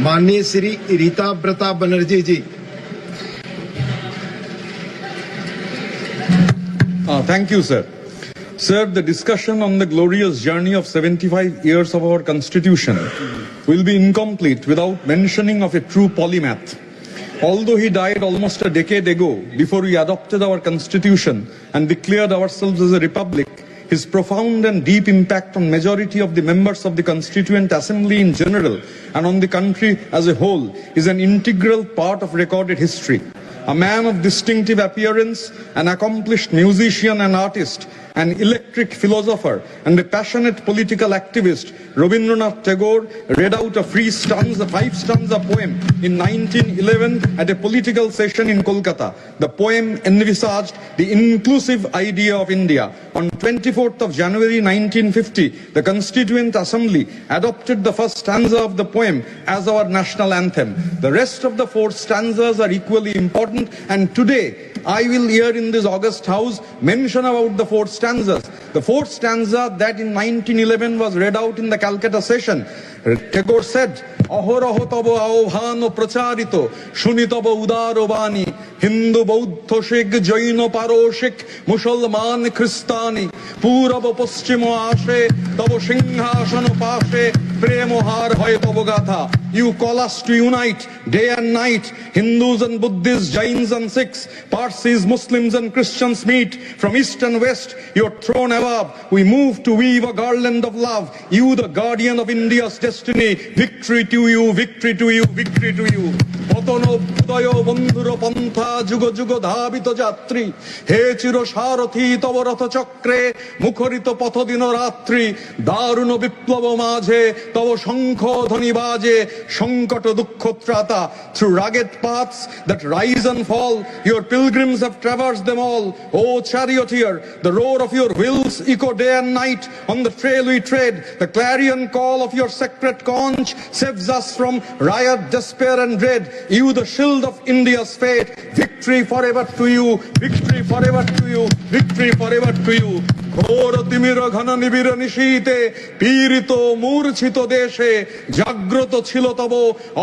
माननीय श्री रीता ब्रता बनर्जी जी Uh, thank you, sir. Sir, the discussion on the glorious journey of 75 years of our constitution will be incomplete without mentioning of a true polymath. Although he died almost a decade ago, before we adopted our constitution and declared ourselves as a republic, his profound and deep impact on majority of the members of the constituent assembly in general and on the country as a whole is an integral part of recorded history. A man of distinctive appearance, an accomplished musician and artist, an electric philosopher, and a passionate political activist, Rabindranath Tagore read out a free stanza, five stanza poem in 1911 at a political session in Kolkata. The poem envisaged the inclusive idea of India. On 24th of January 1950, the Constituent Assembly adopted the first stanza of the poem as our national anthem. The rest of the four stanzas are equally important, and today I will here in this August House mention about the four stanzas. The fourth stanza that in 1911 was read out in the Calcutta session. Tagore said, অহরহ তব আহ্বান প্রচারিত শুনি তব হিন্দু বৌদ্ধ শিখ জৈন পারসিক মুসলমান খ্রিস্তানি পূরব পশ্চিম আসে তব সিংহাসন পাশে প্রেম হার হয় তব গাথা You call us to unite day and night. Hindus and Buddhists, Jains and Sikhs, Parsis, Muslims and Christians meet from east and west. Your throne above, we move to weave a garland of love. You, the guardian of India's destiny. Victory to you, victory to you, victory to you. পতন উদয় বন্ধুর পন্থা যুগ যুগ ধাবিত যাত্রী হে চির সারথি তব রথ চক্রে মুখরিত পথ দিন রাত্রি দারুণ বিপ্লব মাঝে তব শঙ্খ ধ্বনি বাজে সংকট দুঃখ ত্রাতা through rugged paths that rise and fall your pilgrims have traversed them all o charioteer the roar of your wheels echo day and night on the trail we tread the clarion call of your sacred conch saves us from riot despair and dread you the shield of india's fate victory forever to you victory forever to you victory forever to you ঘোর তিমির ঘন নিবিড় নিশীতে পীড়িত মূর্ছিত দেশে জাগ্রত ছিল তব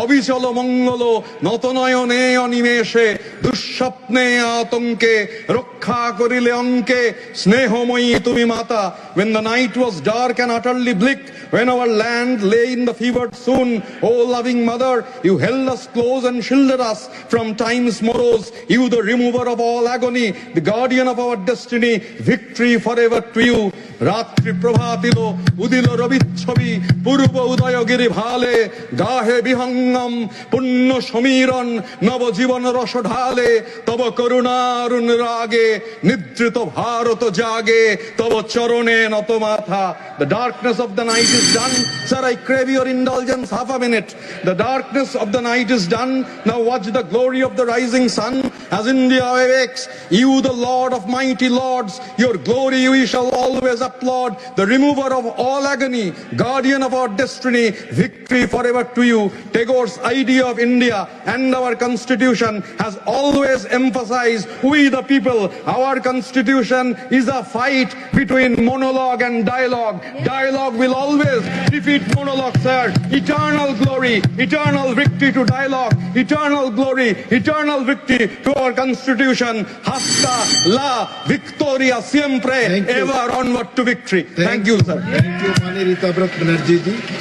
অবিচল মঙ্গল নতনয়নে অনিমেষে দুঃস্বপ্নে আতঙ্কে রক্ষা করিলে অঙ্কে স্নেহময়ী তুমি মাতা when the night was dark and utterly bleak when our land lay in the fevered swoon o loving mother you held us close and shielded us from time's morrows you the remover of all agony the guardian of our destiny victory forever you রাত্রি প্রভাতিল উদিল রবিচ্ছবি পূর্ব উদয়গিরি ভালে গাহে বিহঙ্গম পুণ্য সমীরণ নবজীবন রস ঢালে তব করুণারুণ রাগে নিদ্রিত ভারত জাগে তব চরণে নত মাথা The darkness of the night is done. Sir, I crave your indulgence half a minute. The darkness of the night is done. Now watch the glory of the rising sun as India awakes. You, the Lord of mighty lords, your glory we shall always applaud. The remover of all agony, guardian of our destiny, victory forever to you. Tagore's idea of India and our constitution has always emphasized we the people. Our constitution is a fight between monologue and dialogue. Dialogue will always defeat monologue, sir. Eternal glory, eternal victory to dialogue, eternal glory, eternal victory to our constitution. Hasta la victoria siempre, ever onward to victory. Thank, Thank you, sir. Thank you, Manirita Brat Banerjee ji.